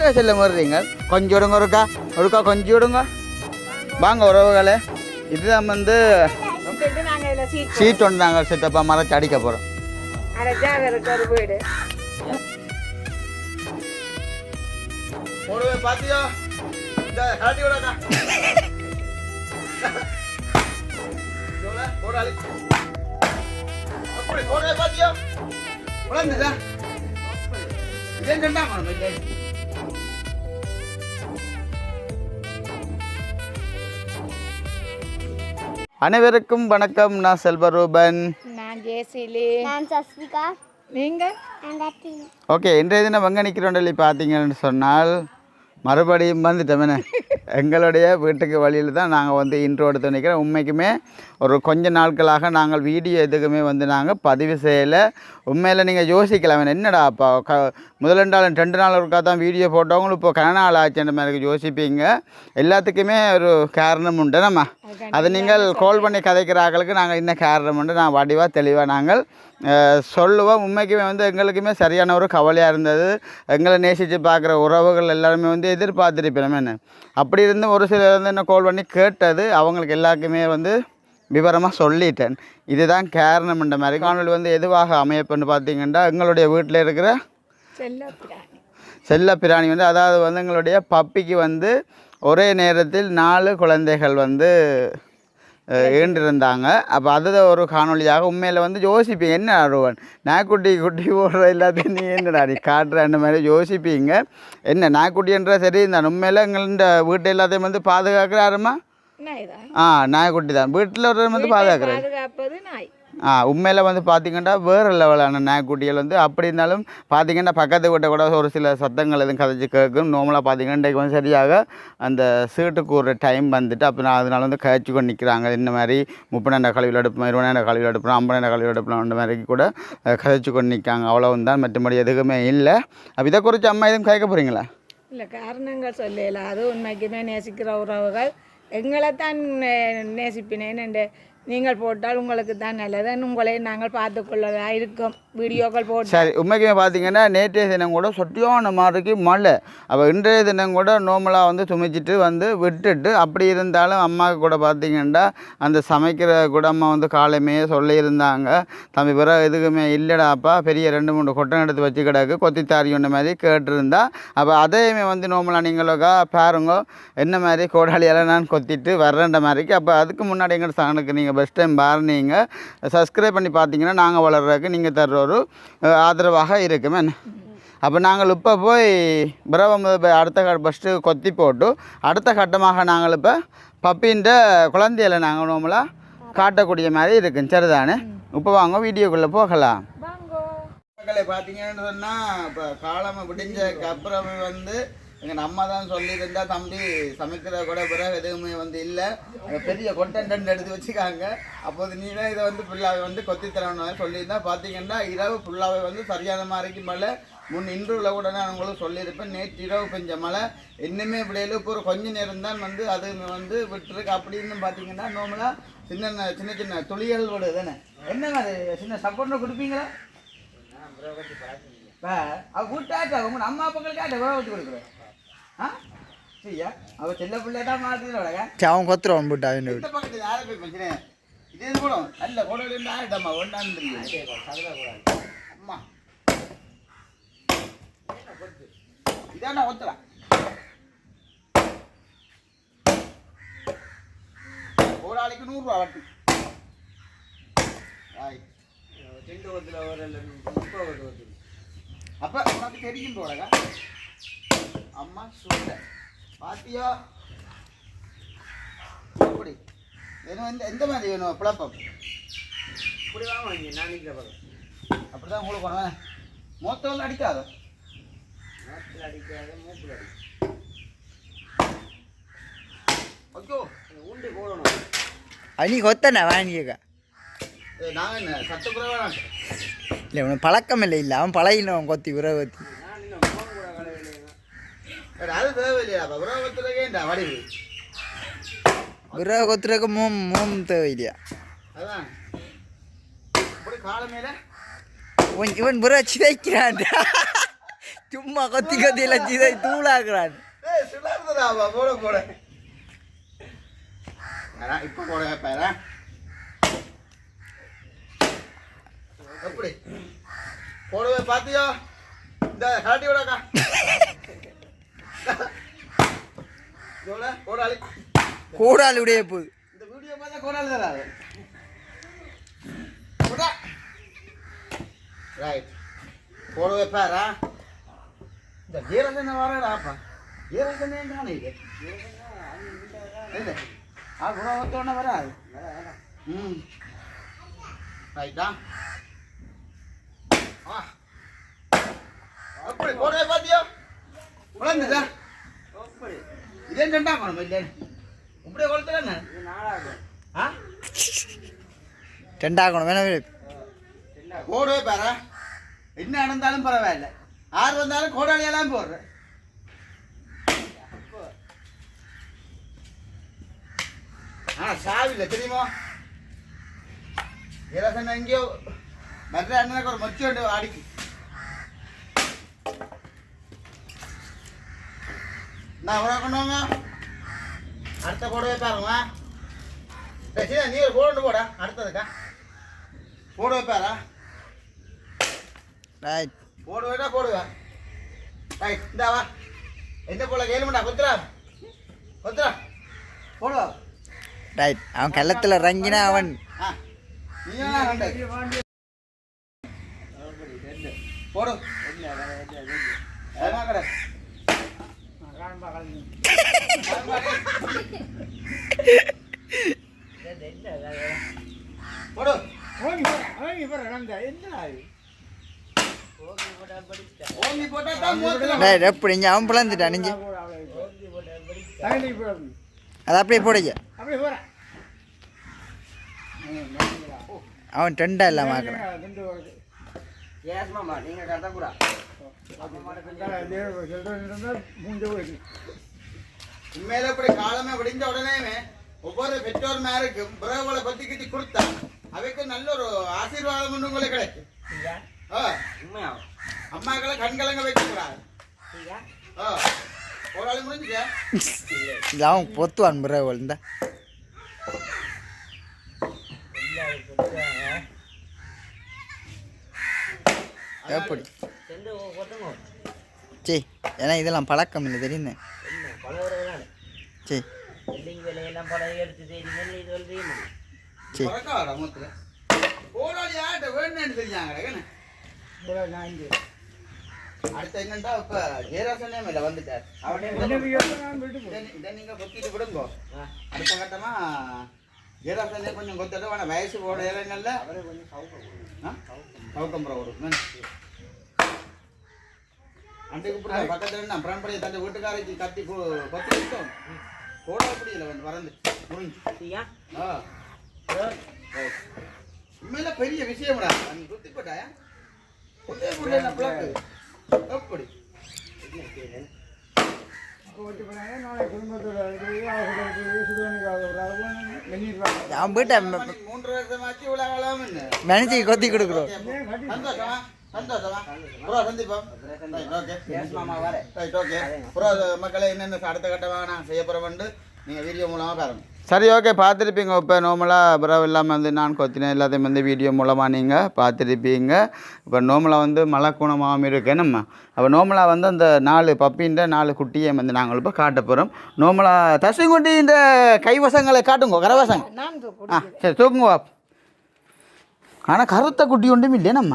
எங்கே செல்ல முறுறீங்க கொஞ்சம் விடுங்க ஒருக்கா ஒருக்கா கொஞ்சம் விடுங்க வாங்க உறவுகளே இதுதான் வந்து சீட் ஒன்று நாங்கள் செட்டப்பாக மறைச்சு அடிக்க போகிறோம் பாத்தியா பாத்தியா அனைவருக்கும் வணக்கம். நான் செல்வரூபன் நான் ஜேசிலி நான் சஸ்விகா நீங்க? நான் தட்டி ஓகே இன்றைய தினம் நிற்கிறோம் சொல்லி பார்த்தீங்கன்னு சொன்னால் மறுபடியும் வந்துட்டோமே. எங்களுடைய வீட்டுக்கு வழியில் தான் நாங்கள் வந்து இன்ட்ரோ எடுத்து நிற்கிறோம் உண்மைக்குமே ஒரு கொஞ்ச நாட்களாக நாங்கள் வீடியோ எதுக்குமே வந்து நாங்கள் பதிவு செய்யலை. உண்மையில் நீங்கள் யோசிக்கலாம் என்னடா அப்போ? க முதல் நாள் ரெண்டு நாள் ஒருக்கா தான் வீடியோ போட்டவங்களும் இப்போ கன நாள் ஆச்சுன்ற மாதிரி யோசிப்பீங்க. எல்லாத்துக்குமே ஒரு காரணம் உண்டு. நம்ம அது நீங்கள் கால் பண்ணி கதைக்கிற ஆட்களுக்கு நாங்கள் என்ன காரணம் உண்டு? நான் வடிவாக தெளிவாக நாங்கள் சொல்லுவோம். உண்மைக்குமே வந்து எங்களுக்குமே சரியான ஒரு கவலையாக இருந்தது. எங்களை நேசித்து பார்க்குற உறவுகள் எல்லாருமே வந்து எதிர்பார்த்துருப்போம் என்ன? அப்படி இருந்து ஒரு சிலர் வந்து என்ன கால் பண்ணி கேட்டது அவங்களுக்கு எல்லாருக்குமே வந்து விவரமாக சொல்லிட்டேன். இதுதான் காரணம்ன்ற மாதிரி காணொலி வந்து எதுவாக அமையப்பன்னு பார்த்தீங்கன்னா எங்களுடைய வீட்டில் இருக்கிற செல்ல பிராணி செல்ல பிராணி வந்து அதாவது வந்து எங்களுடைய பப்பிக்கு வந்து ஒரே நேரத்தில் நாலு குழந்தைகள் வந்து ஈண்டிருந்தாங்க. அப்போ அது ஒரு காணொளியாக உண்மையில் வந்து யோசிப்பீங்க. என்ன அருவன்? நாய்க்குட்டி குட்டி போடுற எல்லாத்தையும் நீ என்னடா நீ காட்டுறன்ற மாதிரி யோசிப்பீங்க. என்ன நாய்க்குட்டின்ற சரி இந்த உண்மையில் எங்கள்ட வீட்டு எல்லாத்தையும் வந்து பாதுகாக்கிறாருமா? நாய்க்குட்டி தான் வீட்டில் ஒரு வந்து பாதுகாக்கிறேன் ஆ உண்மையில் வந்து பார்த்தீங்கன்னா வேறு லெவலான நாய்க்குட்டிகள் வந்து அப்படி இருந்தாலும் பார்த்தீங்கன்னா பக்கத்து வீட்டை கூட ஒரு சில சத்தங்கள் எதுவும் கதைச்சு கேட்கும். நார்மலாக பார்த்தீங்கன்னா இன்றைக்கு வந்து சரியாக அந்த சீட்டுக்கு ஒரு டைம் வந்துட்டு அப்போ நான் அதனால வந்து கழிச்சு கொண்டு நிற்கிறாங்க இந்த மாதிரி முப்பதாயிரம் கழிவில் எடுப்போம் இருபதாயிரம் கழிவில் எடுப்போம் ஐம்பதாயிரம் கழிவில் எடுப்போம் அந்த மாதிரி கூட கதைச்சு கொண்டு நிற்காங்க அவ்வளவு தான் மற்றபடி எதுவுமே இல்லை. அப்போ இதை குறித்து அம்மா எதுவும் கேட்க போகிறீங்களா இல்லை காரணங்கள் சொல்லல. அது உண்மைக்குமே நேசிக்கிற உறவுகள். எங்களை தான் நேசிப்பினேன் நீங்கள் போட்டால் உங்களுக்கு தான் நல்லதுன்னு உங்களை நாங்கள் பார்த்துக்கொள்ளதா இருக்கோம். வீடியோக்கள் போட்டு. சரி உண்மைக்குமே பார்த்தீங்கன்னா நேற்றைய தினம் கூட சொட்டியான மாதிரிக்கு மழை. அப்போ இன்றைய தினம் கூட நோமலாக வந்து துமிச்சிட்டு வந்து விட்டுட்டு அப்படி இருந்தாலும் அம்மாவுக்கு கூட பார்த்தீங்கன்னா அந்த சமைக்கிற கூட அம்மா வந்து காலையுமே சொல்லியிருந்தாங்க. தம்பி பிற எதுக்குமே இல்லைடாப்பா பெரிய ரெண்டு மூணு கொட்டம் எடுத்து வச்சு கிடக்கு கொத்தித்தாரி ஒன்று மாதிரி கேட்டிருந்தா. அப்போ அதையுமே வந்து நோமலாக நீங்களுக்கா பாருங்க என்ன மாதிரி கோடாளியெல்லாம் நான் கொத்திட்டு வர்றேன்ற மாதிரிக்கு. அப்போ அதுக்கு முன்னாடி எங்கள் சேனலுக்கு நீங்கள் பெஸ்ட் டைம் பாருனீங்க சப்ஸ்கிரைப் பண்ணி பார்த்தீங்கன்னா நாங்கள் வளர்றதுக்கு நீங்கள் தர்ற ஒரு ஆதரவாக இருக்குமே. அப்போ நாங்கள் இப்போ போய் பிரபம் அடுத்த கட்ட ஃபஸ்ட்டு கொத்தி போட்டு அடுத்த கட்டமாக நாங்கள் இப்போ பப்பின்ற குழந்தையில நாங்கள் நார்மலாக காட்டக்கூடிய மாதிரி இருக்குங்க சரிதானே? இப்போ வாங்க வீடியோக்குள்ளே போகலாம். மக்களை பார்த்தீங்கன்னு சொன்னால் இப்போ காலம் விடிஞ்சதுக்கு அப்புறம் வந்து எங்கள் அம்மா தான் சொல்லியிருந்தா தம்பி சமைக்கிற கூட பிறகு எதுவுமே வந்து இல்லை. பெரிய கொட்டன்ட் எடுத்து வச்சுக்காங்க. அப்போது நீங்களே இதை வந்து ஃபுல்லாகவே வந்து கொத்தி தரணும் சொல்லியிருந்தா பார்த்தீங்கன்னா இரவு ஃபுல்லாகவே வந்து சரியான மாதிரிக்கு மழை. முன் இன்றுல கூட நான் உங்களுக்கு சொல்லியிருப்பேன் நேற்று இரவு பெஞ்ச மழை. இன்னுமே இப்படியில இப்போ ஒரு கொஞ்ச நேரம் தான் வந்து அது வந்து விட்டுருக்கு. அப்படின்னு பார்த்தீங்கன்னா நார்மலாக சின்ன சின்ன சின்ன துளிகள் விடுது தானே என்ன அது? சின்ன சப்போர்ட் கொடுப்பீங்களா? கூட்டாட்டா உங்க அம்மா அப்பாக்கள் காட்ட வேக வச்சு கொடுக்குறேன். அவ சின்ன பிள்ளை தான் மாட்டுறவங்க அவன் கொத்துருவான் போட்டு அவன் இந்த பக்கத்துல யாரை போய் பிரச்சனை? இது இது கூட நல்ல கூட இருந்து ஆயிட்டம்மா தெரியும் அம்மா. இதான ஒத்துறா ஒரு ஆளுக்கு நூறுரூவா வட்டி. ஆய் அப்ப உனக்கு தெரியும் போலங்க அம்மா சுண்ட பாத்தியா? அப்படி. வேணும் எந்த எந்த மாதிரி வேணும்? பிளப்பம் இப்படி வாங்க நான் நிற்கிற பக்கம் அப்படிதான் உங்களுக்கு வேணும் மொத்தம் அடிக்காதோ. மூத்தில் அடிக்காத மூப்பில் அடி. ஓகே உண்டு போடணும். நீ கொத்தன வாங்கிக்க என்ன சத்தக்குறைவா இல்லை உனக்கு பழக்கம் இல்லை. இல்லை அவன் பழகினவன் கொத்தி உறவத்தி அது தேவையில்லையா உறவத்துலகே இந்த வடிவு கொத்துறதுக்கு மூம் மூம் தேவையில்லையா அதான் இப்படி கால மேல உன் இவன் புற சிதைக்கிறான் சும்மா கொத்தி கொத்தி எல்லாம் இதை தூளாக்குறான் சுடாதடா போட போட இப்போ போட பாரு எப்படி போடுவே பாத்தியோ இந்த காட்டி விடக்கா இதோட கோடாளி போகுது. இந்த வீடியோ பார்த்தா கோடாளி தராது. ரைட் போடுவே பாரா. இந்த வீரசனை வரடாப்பா வீரசனே காணே இது ஆ குணவத்தோட வராது. ம். ரைட்டா ஆ? அப்படி உழந்துதா இதே ரெண்டா பண்ணணும் இல்லை இப்படியே கொளுத்துறேன்னு ஆ? ரெண்டாகணும் வேணா போடுவே பாரா. என்ன நடந்தாலும் பரவாயில்ல. ஆறு வந்தாலும் கோடாளியெல்லாம் போடுறேன் ஆனா சாவில்லை தெரியுமா? இலசன் எங்கேயோ மற்ற அண்ணனுக்கு ஒரு மொச்சு அடிக்கு நான் வாங்க? அடுத்த போடவே பாருங்க. டேய், சீனா, நீ ஒரு போடு போடா. அடுத்ததுக்கா. போடு வைப்பாரா ரைட் போடுவேடா போடுவேன். ரைட் இந்தா வா. என்ன போல கேளுமண்டா கொத்துரா கொத்துரா போடுவா ரைட் அவன் கள்ளத்தில் இறங்கினா அவன். ஆ. நீ என்ன கண்டு போடு ஏமா கடை போடு ஓங்கி போட்டா தான் மூத்துல ரைட் எப்படி இங்கே அவன் பிளந்துட்டான் நெஞ்சு. அது அப்படியே போடுங்க அவன் டெண்டா இல்லாம ஆக்குறான். உண்மையில இப்படி காலமே விடிஞ்ச உடனேமே ஒவ்வொரு பெற்றோர் மேருக்கும் பிரபல பத்தி கிட்டி கொடுத்தா அவைக்கு நல்ல ஒரு ஆசீர்வாதம் ஒன்று உங்களுக்கு கிடைக்கும். அம்மாக்களை கண்கலங்க வைக்க கூடாது ஆ, ஒரு ஆள் முடிஞ்சுச்சா? இது அவன் பொத்துவான் பிரபல் இந்த. எப்படி சரி ஏன்னா இதெல்லாம் பழக்கம் இல்லை தெரியுமே சரி. பறக்காடா தெரிஞ்சாங்க என்ன என்னண்டா இப்ப ஜெயராசனே மேல வந்துட்டார் இதை இதை நீங்க கொத்திட்டு அடுத்த கட்டமா ஜெயராசனே கொஞ்சம் கொத்தட்டும் வயசு போட இலைங்கள்ல சவுக்கம்புறம் வரும் அன்றைக்கு இப்படி பக்கத்துல நான் பிரம்படியை தந்து வீட்டுக்காரைக்கு கட்டி கு- கொத்தி விட்டோம் போட முடியல வந்து பறந்து முடிஞ்சு ஆ. உண்மையில பெரிய விஷயம்டா. நீ குத்தி போட்டாயா குத்தே முடியல பிளக்கு எப்படி மூன்று வருஷமாச்சு உலகலாம் என்ன? மனுஷிக்கு கொத்தி கொடுக்குறோம். சந்தோஷமா? ப்ரோ சந்திப்போம். Right okay. Right okay. Bro மக்களை என்னென்ன அடுத்த கட்டமாக நான் செய்ய போகிறோம்னு நீங்கள் வீடியோ மூலமாக பாருங்க. சரி ஓகே. பார்த்துருப்பீங்க. இப்போ நார்மலாக ப்ரோ இல்லாமல் வந்து நான் கொத்தினேன். எல்லாத்தையும் வந்து வீடியோ மூலமாக நீங்கள் பார்த்துருப்பீங்க. இப்போ நார்மலாக வந்து மழை குணமாகவும் இருக்கு. நம்ம அப்போ நார்மலாக வந்து அந்த நாலு பப்பின்ற நாலு குட்டியை வந்து நாங்கள் இப்போ காட்ட போகிறோம் நார்மலாக தசுங்குட்டி இந்த கைவசங்களை காட்டுங்க கரவசங்க. ஆ சரி தூக்குங்க. ஆனால் கருத்த குட்டி ஒன்றும் இல்லையே நம்ம.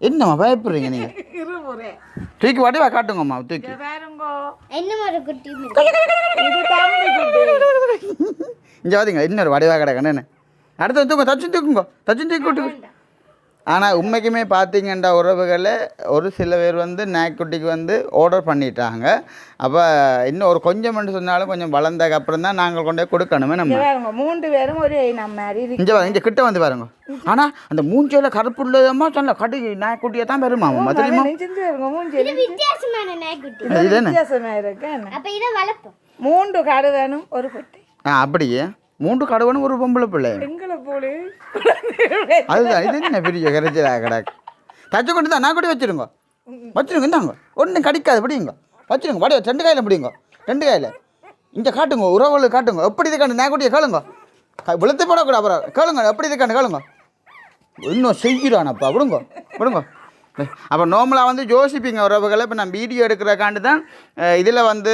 என்னம்மா பயப்படுறீங்க நீங்கள் தூக்கி வடிவா காட்டுங்கம்மா தூக்கி. பாருங்கோ. என்ன ஒரு குட்டி இது தம்பி குட்டி. இங்கே பார்த்தீங்களா இன்னொரு வடிவா கிடக்கணும் என்ன அடுத்து தூங்க தச்சு தூக்குங்க தச்சு தூக்கி விட்டு ஆனால் உண்மைக்குமே பார்த்தீங்கன்னா உறவுகளில் ஒரு சில பேர் வந்து நாய்க்குட்டிக்கு வந்து ஆர்டர் பண்ணிட்டாங்க. அப்போ இன்னும் ஒரு கொஞ்சம் சொன்னாலும் கொஞ்சம் வளர்ந்ததுக்கு அப்புறம் தான் நாங்கள் கொண்டு போய் கொடுக்கணுமே நம்ம. பாருங்க மூன்று பேரும் ஒரே நம்ம மாதிரி இருக்கு. இங்கே இங்கே கிட்ட வந்து பாருங்க. ஆனால் அந்த மூஞ்சியில் கருப்பு உள்ளதம்மா சொன்ன கடு நாய்க்குட்டியை தான் பெருமாமா தெரியுமா? நெஞ்சிருந்து பாருங்க மூஞ்சி வித்தியாசமான நாய்க்குட்டி. இது என்ன? வித்தியாசமா இருக்கு என்ன? அப்ப இதை வளர்ப்போம். மூன்று காடு வேணும் ஒரு குட்டி. ஆ அப்படியே. மூன்று கடவுன்னு ஒரு பொம்பளை பிள்ளை. அதுதான் இது என்ன பெரிய கரைச்சலாக கிடக்கு தச்சு கொண்டு தான் நான் கூட வச்சிருங்க. வச்சுருங்க இந்தாங்க. ஒன்றும் கடிக்காது பிடிங்க. வச்சுருங்க வடி ரெண்டு கையில் பிடிங்க. ரெண்டு கையில். இங்கே காட்டுங்க உறவுகளை காட்டுங்க. எப்படி இதுக்காண்டு நாய்க்குட்டியை கேளுங்க. க- வெளுத்து போடக்கூடாது அப்புறம். கேளுங்க எப்படி இதுக்காண்டு கேளுங்க. இன்னும் செய்கிறானப்பா விடுங்க விடுங்க. அப்போ நார்மலாக வந்து யோசிப்பீங்க உறவுகளை. இப்போ நான் வீடியோ எடுக்கிறக்காண்டு தான் இதில் வந்து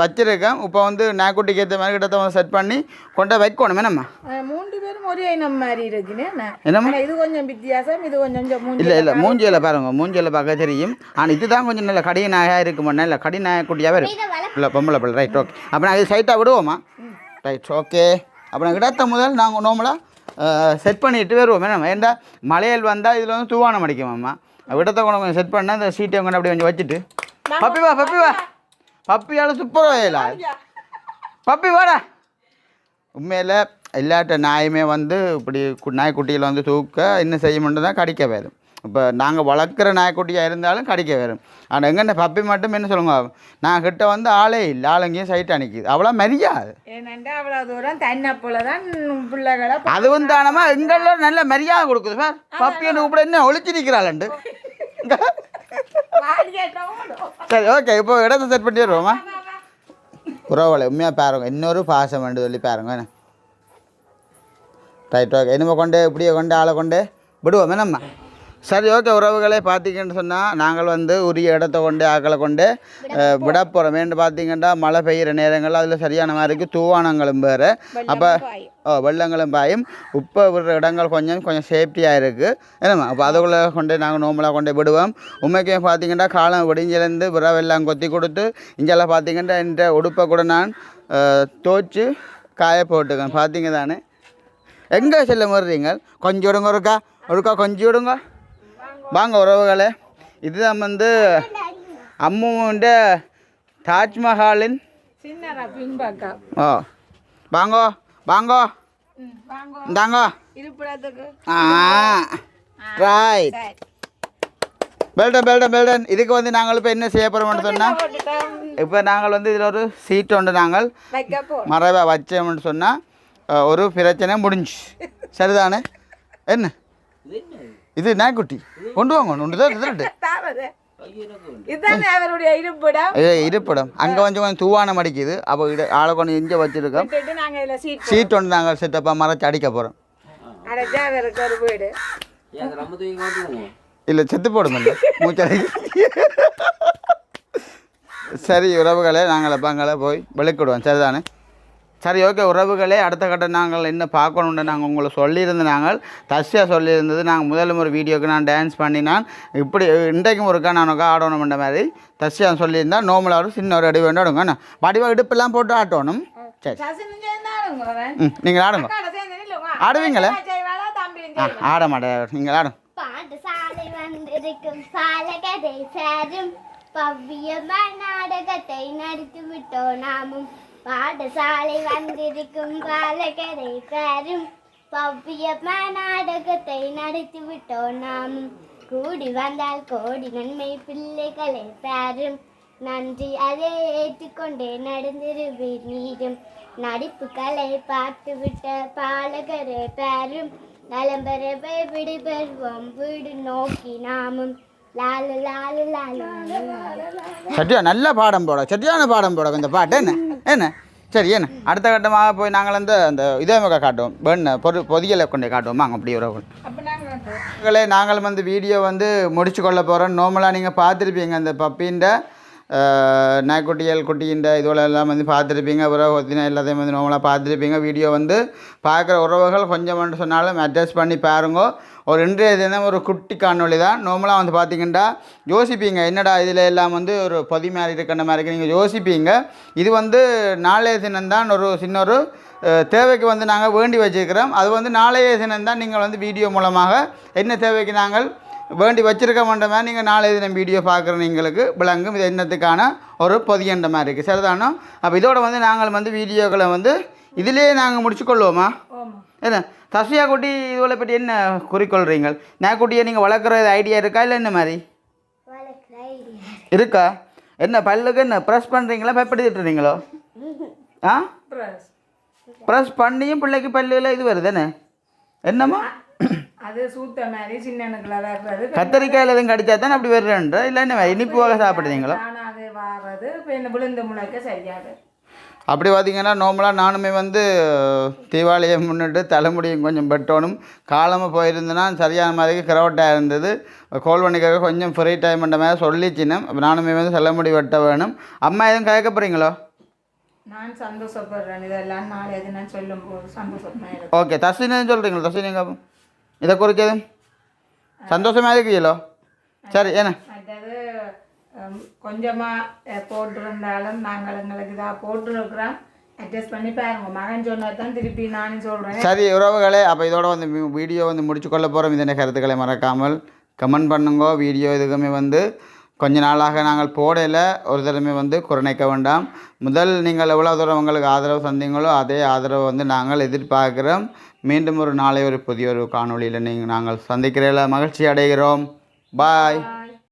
வச்சுருக்கேன். இப்போ வந்து நாய்க்குட்டிக்கு ஏற்ற மாதிரி கிட்ட வந்து செட் பண்ணி கொண்டு வைக்கணும் என்னம்மா மூன்று பேரும் ஒரே இனம் மாதிரி இருக்குன்னு என்னம்மா? இது கொஞ்சம் வித்தியாசம் இது கொஞ்சம் இல்லை இல்லை மூஞ்சியில் பாருங்க மூஞ்சியில் பார்க்க தெரியும். ஆனால் இதுதான் கொஞ்சம் நல்ல கடி நாயாக இருக்குமா? நல்ல கடி நாயக்குட்டியாகவே இருக்கும் இல்லை பொம்பளை பிள்ளை ரைட் ஓகே அப்போ நான் இது சைட்டாக விடுவோமா? ரைட் ஓகே அப்புறம் இடத்த முதல் நாங்கள் நார்மலாக செட் பண்ணிட்டு வருவோம் என்ன ஏண்டா மலையல் வந்தால் இதில் வந்து தூவானம் அடிக்குமாம்மா? விடத்தை கொண்டு கொஞ்சம் செட் பண்ணால் இந்த சீட்டை கொண்டு அப்படியே கொஞ்சம் வச்சுட்டு. பப்பி வா பப்பி வா. பப்பியால் சூப்பர் வயலா பப்பி வாடா. உண்மையில் எல்லாட்ட நாயுமே வந்து இப்படி கு- நாய்க்குட்டியில் வந்து தூக்க என்ன செய்யணும்னு தான் கடிக்க வரும் இப்போ நாங்கள் வளர்க்குற நாய்க்குட்டியாக இருந்தாலும் கடிக்க வரும். ஆனால் எங்கன்னு பப்பி மட்டும் என்ன சொல்லுங்க நான் கிட்ட வந்து ஆளே இல்லை ஆளுங்கேயும் சைட் அணிக்குது அவ்வளோ மரியாதை. அவ்வளோ தூரம் தன்னை போல தான் பிள்ளைகளை அதுவும் தானமா எங்கெல்லாம் நல்ல மரியாதை கொடுக்குது சார் பப்பியை கூப்பிட என்ன ஒழிச்சு நிற்கிறாளண்டு. சரி ஓகே இப்போ இடத்த செட் பண்ணி வருவோமா? உறவுகளை உண்மையாக பாருங்க இன்னொரு பாசம் வேண்டு சொல்லி பாருங்க என்ன? ரைட் ஓகே இனிமே கொண்டு இப்படியே கொண்டு ஆளை கொண்டு விடுவோம் என்னம்மா? சரி ஓகே உறவுகளே பார்த்தீங்கன்னு சொன்னால் நாங்கள் வந்து உரிய இடத்த கொண்டு ஆக்களை கொண்டு அஹ், விட போகிறோம் ஏன்னு பார்த்தீங்கன்னா மழை பெய்கிற நேரங்கள் அதில் சரியான மாதிரிக்கு தூவானங்களும் வேறு. அப்போ. ஓ வெள்ளங்களும் பாயும். உப்பை விடுற இடங்கள் கொஞ்சம் கொஞ்சம் சேஃப்டியாக இருக்குது என்னம்மா? அப்போ அதுக்குள்ளே கொண்டு நாங்கள் நோம்பலாக கொண்டு விடுவோம். உண்மைக்கே பார்த்தீங்கன்னா காலம் விடிஞ்சிலேருந்து விரவெல்லாம் கொத்தி கொடுத்து இங்கெல்லாம் பார்த்தீங்கன்னா இந்த உடுப்பை கூட நான் தோச்சு காய போட்டுக்கேன் பார்த்தீங்க தானே எங்கே செல்ல முறுறீங்க கொஞ்சம் விடுங்க ஒருக்கா. ஒருக்கா கொஞ்சம் விடுங்க. வாங்க உறவுகளே இதுதான் வந்து அம்முண்ட தாஜ்மஹாலின் ஓ வாங்கோ வாங்கோ. இந்தாங்க. ஆ ரைட் பெல்டன் பெல்டன் பெல்டன் இதுக்கு வந்து நாங்கள் இப்போ என்ன செய்ய போகிறோம்னு சொன்னால். இப்போ நாங்கள் வந்து இதில் ஒரு சீட் ஒன்று நாங்கள். வைக்க போ. மறைவா வச்சோம்னு சொன்னால் ஒரு பிரச்சனை முடிஞ்சு. சரிதானே? என்ன? இது நாய்க்குட்டி. கொண்டு வாங்க ஒன்று தான் அவருடைய இருப்பிடம். அங்கே கொஞ்சம் கொஞ்சம் தூவானம் அடிக்குது அப்போ ஆளை கொண்டு இங்கே வச்சுருக்கோம். விட்டுட்டு நாங்க இதுல சீட் சீட் ஒன்று நாங்கள் செட்டப்பாக மறைச்சு அடிக்க போகிறோம் இல்லை செத்து போடுமில்ல மூச்சடை சரி உறவுகளே நாங்கள் பங்கள போய் வெளிக்கிடுவோம். சரிதானே? சரி ஓகே உறவுகளே அடுத்த கட்ட நாங்கள் என்ன பார்க்கணுன்னு நாங்கள் உங்களை சொல்லியிருந்து நாங்கள் தஸ்யா சொல்லியிருந்தது. நாங்கள் முதல்ல ஒரு வீடியோக்கு நான் டான்ஸ் பண்ணினான். இப்படி இன்றைக்கும் ஒருக்கா நான் உனக்கு ஆடணும்ன்ற மாதிரி தஸ்யா சொல்லியிருந்தா நோமலாக ஒரு சின்ன ஒரு அடி வேண்டும் ஆடுங்க என்ன? வடிவா இடுப்பெல்லாம் போட்டு ஆட்டணும். சரி. ம் நீங்கள் ஆடுங்க. ஆடுவீங்களே? ஆ? ஆட மாட்டேன். நீங்கள் ஆடும் பவ்யமான நாடகத்தை நடித்து விட்டோம் நாமும். பாடசாலை வந்திருக்கும் பாலகரை சாரும் பவ்யமான நாடகத்தை நடத்தி விட்டோம் நாம். கூடி வந்தால் கோடி நன்மை பிள்ளைகளை சாரும் நன்றி அதை ஏற்றுக்கொண்டே நடந்திருவீர் நீரும் நடிப்புகளை பார்த்து விட்ட பாலகரே பாரும் நலம்பரவை விடுபெறுவோம் வீடு நோக்கி நாமும். சட்டியா நல்ல பாடம் போட சட்டியான பாடம் போட இந்த பாட்டு. என்ன? என்ன? சரி என்ன? அடுத்த கட்டமாக போய் நாங்கள் வந்து அந்த இதே முக காட்டுவோம். பெண்ணு பொரு பொதியலை கொண்டு காட்டுவோமா. வாங்க அப்படி உறவு. நாங்கள் வந்து வீடியோ வந்து முடிச்சு கொள்ள போகிறோம் நார்மலாக நீங்கள் பார்த்துருப்பீங்க அந்த பப்பின்ற நாய்க்குட்டியல் குட்டின்ற இதுவெல்லாம் எல்லாம் வந்து பார்த்துருப்பீங்க. உறவு ஒத்தினா எல்லாத்தையும் வந்து நார்மலாக பார்த்துருப்பீங்க. வீடியோ வந்து பார்க்குற உறவுகள் கொஞ்சம் மட்டும் சொன்னாலும் அட்ஜஸ்ட் பண்ணி பாருங்க. ஒரு இன்றைய தினம் ஒரு குட்டி காணொலி தான். நார்மலாக வந்து பார்த்தீங்கன்னா யோசிப்பீங்க. என்னடா இதில் எல்லாம் வந்து ஒரு பொதி மாதிரி இருக்கிற மாதிரி நீங்கள் யோசிப்பீங்க. இது வந்து நாளைய தினம்தான் ஒரு சின்ன ஒரு தேவைக்கு வந்து நாங்கள் வேண்டி வச்சிருக்கிறோம். அது வந்து நாளைய தினம்தான் நீங்கள் வந்து வீடியோ மூலமாக என்ன தேவைக்கு நாங்கள் வேண்டி வச்சிருக்க மாட்டோமே நீங்கள் நாளைய தினம் வீடியோ பார்க்குற நீங்களுக்கு விளங்கும். இது என்னத்துக்கான ஒரு பொதியன்ற மாதிரி இருக்குது சரிதானோ? அப்போ இதோட வந்து நாங்கள் வந்து வீடியோக்களை வந்து இதிலேயே நாங்கள் முடிச்சுக்கொள்வோமா? என்ன? தஸ்மியா குட்டி இதுவரை பற்றி என்ன குறிக்கொள்கிறீங்க நாய்க்குட்டியை நீங்கள் வளர்க்குறது ஐடியா இருக்கா இல்லை என்ன மாதிரி? இருக்கா. என்ன பல்லுக்கு என்ன ப்ரெஸ் பண்ணுறீங்களா பயப்படுத்திட்டுறீங்களோ ஆ? பிரஸ் ப்ரெஸ் பண்ணியும் பிள்ளைக்கு பல்லுல இது வருது என்ன? என்னம்மா அது சூத்த மாதிரி சின்னனுக்குள்ள வர்றது கத்தரிக்காயில் எதுவும் கடிச்சா தான் அப்படி வருதுன்ற இல்லை என்ன இனிப்பு வகை சாப்பிடுறீங்களோ? தானாகவே வாடுறது இப்போ இந்த விழுந்து முளைக்க சரியாது. அப்படி பார்த்தீங்கன்னா நார்மலாக நானுமே வந்து தீபாவளியை முன்னிட்டு தலைமுடியும் கொஞ்சம் வெட்டணும். காலமாக போயிருந்தேன்னா சரியான மாதிரி கிரவட்டாக இருந்தது. கோல் பண்ணிக்க கொஞ்சம் ஃப்ரீ டைம் பண்ணுற மாதிரி சொல்லிச்சினேன். அப்போ நானுமே வந்து தலைமுடி வெட்ட வேணும். அம்மா எதுவும் கேட்க போகிறீங்களோ நான் சந்தோஷப்படுறேன். இதெல்லாம் நாளை எது நான் சொல்லும் போது சந்தோஷமா இருக்கும். ஓகே தஸ்வின் சொல்கிறீங்களா தஸ்வின் இதை சந்தோஷமாக இருக்கீங்களோ? சரி என்ன? மற்றது ஹம், கொஞ்சமா அஹ், போட்டிருந்தாலும் நாங்கள் எங்களுக்கு இதாக போட்டிருக்கிறோம். அட்ஜஸ்ட் பண்ணி பாருங்க. மகன் சொன்னது தான் திருப்பி நானும் சொல்கிறேன் சரி உறவுகளே அப்போ இதோட வந்து வீடியோ வந்து முடிச்சு கொள்ள போகிறோம் இதனை கருத்துக்களை மறக்காமல் கமெண்ட் பண்ணுங்க. வீடியோ இதுக்குமே வந்து கொஞ்ச நாளாக நாங்கள் போடையில் ஒரு தடவை வந்து குறைக்க வேண்டாம். முதல் நீங்கள் எவ்வளோ தூரம் உங்களுக்கு ஆதரவு தந்தீங்களோ அதே ஆதரவு வந்து நாங்கள் எதிர்பார்க்கிறோம். மீண்டும் ஒரு நாளை ஒரு புதிய ஒரு காணொளியில் நீங்கள் நாங்கள் சந்திக்கிறதில் மகிழ்ச்சி அடைகிறோம். பாய்